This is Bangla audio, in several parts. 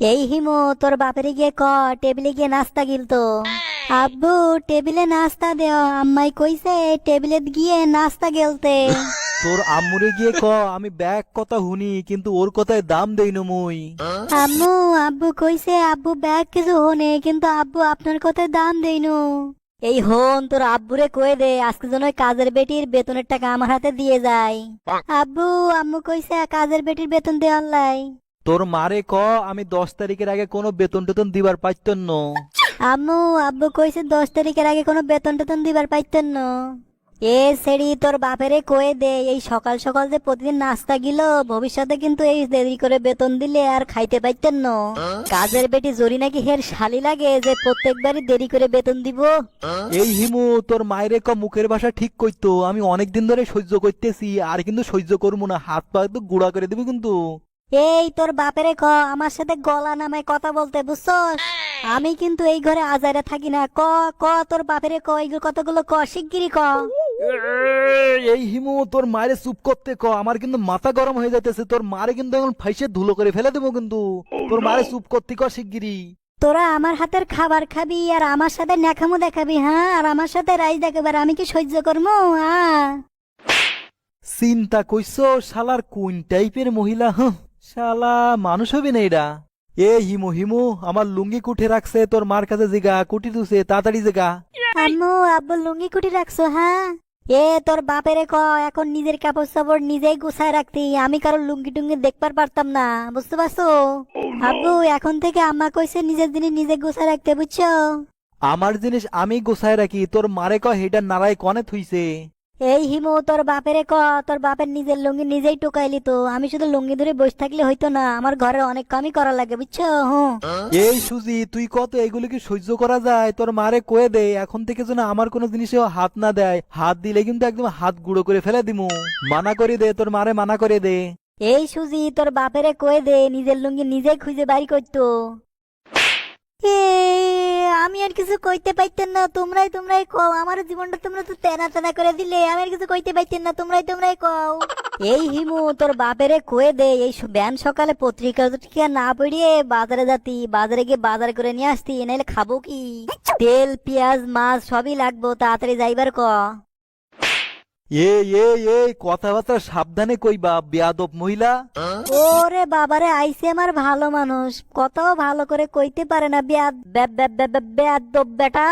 এই হিমু তোর বাপেরে গিয়ে ক টেবিলে গিয়ে নাস্তা গিলতো আব্বু টেবিলে নাস্তা দেও আম্মাই কইছে টেবিলে গিয়ে নাস্তা গেলতে। তোর আম্মুরে গিয়ে ক আমি ব্যাগ কথা হুনি কিন্তু ওর কথায় দাম দেই না মুই। আম্মু আব্বু কইছে আব্বু ব্যাগ কিছু হনে কিন্তু আব্বু আপনার কথায় দাম দেইনু এই হন তোর আব্বুরে কয়ে দে আজকে যেন ওই কাজের বেটির বেতনের টাকা আমার হাতে দিয়ে যায়। আব্বু আম্মু কইছে কাজের বেটির বেতন দেওয়ার লাই। তোর মারে ক আমি দশ তারিখের আগে কোনো বেতন টেতন দিবার পাইতেন ন। আম্মু আব্বু কইছে দশ তারিখের আগে কোনো বেতন টেতন দিবার পাইতেন না। এ সেরি তোর বাপেরে কয়ে দে এই সকাল সকাল যে প্রতিদিন নাস্তা গিল ভবিষ্যতে কিন্তু এই দেরি করে বেতন দিলে আর খাইতে পাইতেন না। কাজের বেটি জরি নাকি হের শালি লাগে যে প্রত্যেকবারই দেরি করে বেতন দিব? এই হিমু তোর মায়েরে ক মুখের ভাষা ঠিক কইতো আমি অনেক দিন ধরে সহ্য করতেছি আর কিন্তু সহ্য করব না হাত পা একটু গুড়া করে দিবি কিন্তু। এই তোর বাপেরে ক আমার সাথে গলা নামায় কথা বলতে বুঝছস? আমি কিন্তু এই ঘরে আজারে থাকি না। ক ক তোর বাপেরে ক এইগুলো কতগুলো ক শিগগিরি ক। এই হিমু তোর মায়ের চুপ করতে ক আমার কিন্তু মাথা গরম হয়ে যাইতেছে। তোর মারে কিন্তু এখন ফাইসে ধুলো করে ফেলে দেবো কিন্তু। তোর মারে চুপ করতে ক শিগগিরি তোরা আমার হাতের খাবার খাবি আর আমার সাথে নেখামো দেখাবি হ্যাঁ? আর আমার সাথে রাইস দেখাবার আমি কি সহ্য করব হ্যাঁ চিন্তা কইছো শালার কোন টাইপের মহিলা হ্যাঁ? শালা মানুষ হবে না এরা এ হিমু হিমু আমার লুঙ্গি কুঠে রাখছে তোর মার কাছে জিগা কুটি তুছে তাড়াতাড়ি জিগা। আম্মু আব্বু লুঙ্গি কুটি রাখছো হ্যাঁ? এ তোর বাপেরে ক এখন নিজের কাপড় চাপড় নিজেই গুছায় রাখতি আমি কারও লুঙ্গি টুঙ্গি দেখবার পারতাম না বুঝতে পারছ? আব্বু এখন থেকে আম্মা কইছে নিজের জিনিস নিজে গুছায় রাখতে বুঝছ? আমার জিনিস আমি গোছায় রাখি তোর মারে ক হেডার নারায় কনে থুইছে। এই হিমু তোর বাপেরে ক তোর বাপের নিজের লুঙ্গি নিজেই টোকাইলি তো। আমি শুধু লুঙ্গি ধরে বসে থাকলে হইতো না। আমার ঘরে অনেক কামই করা লাগে বুঝছ? হুম। এই সুজি তুই কত? এগুলো কি সহ্য করা যায়? তোর মারে কয়ে দে। এখন থেকে যেন আমার কোনো জিনিসেও হাত না দেয়। হাত দিলে কিন্তু একদম হাত গুঁড়ো করে ফেলে দিমু। মানা করে দে তোর মারে মানা করে দে। এই সুজি তোর বাপেরে কয়ে দে নিজের লুঙ্গি নিজেই খুঁজে বাড়ি করতো। আমি আর কিছু কইতে পাইতেন না তোমরাই তোমরাই কও। আমার জীবনটা তোমরা তো তেনা তেনা করে দিলে আমি আর কিছু কইতে পাইতেন না তোমরাই তোমরাই কও। এই হিমু তোর বাপেরে কয়ে দে এই ব্যান সকালে পত্রিকা না পড়িয়ে বাজারে যাতি বাজারে গিয়ে বাজার করে নিয়ে আসতি নাইলে খাব কি? তেল পেঁয়াজ মাছ সবই লাগবো তাড়াতাড়ি যাইবার ক। এ এ এ কথাবার্তা সাবধানে কইবা বেয়াদব মহিলা। ওরে বাবারে আইসে আমার ভালো মানুষ। কথাও ভালো করে কইতে পারে না বেয়াদ বেয়াদব বেটা।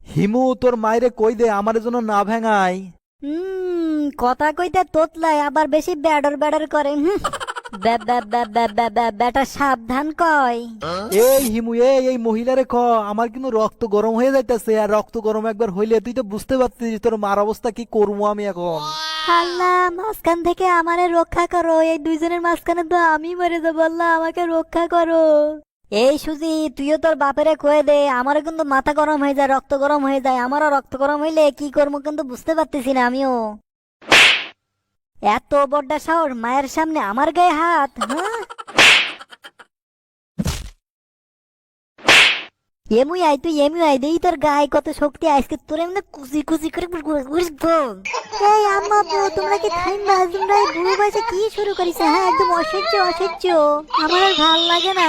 হিমু তোর মায়েরে কই দে আমার জন্য না ভেঙাই হুম কথা কইতে তোতলায় আবার বেশি ব্যাডর ব্যাডর করে হুম। বেটা সাবধান কয়। এই হিমু এই এই মহিলারে ক আমার কিন্তু রক্ত গরম হয়ে যাইতেছে আর রক্ত গরম একবার হইলে তুই তো বুঝতে পারছিস তোর মার অবস্থা কি করব আমি এখন। আল্লাহ মাঝখান থেকে আমারে রক্ষা করো এই দুইজনের মাঝখানে তো আমি মরে যাব আল্লাহ আমাকে রক্ষা করো। এই সুজি তুইও তোর বাপেরে কয়ে দে আমারও কিন্তু মাথা গরম হয়ে যায় রক্ত গরম হয়ে যায় আমারও রক্ত গরম হইলে কি করব কিন্তু বুঝতে পারতেছি না আমিও। এত বড্ডা সাহস মায়ের সামনে আমার গায়ে হাত হ্যাঁ? এমুই আই তুই, এমুই আই দেই তোর গায়ে কত শক্তি, আজকে তোর এমনি কুচি কুচি করে এই আম্মা বউ, তোমরা কি থাইমা তোমরা এই বুড়ো কি শুরু করিস হ্যাঁ? একদম অসহ্য অসহ্য। আমার আর ভালো লাগে না।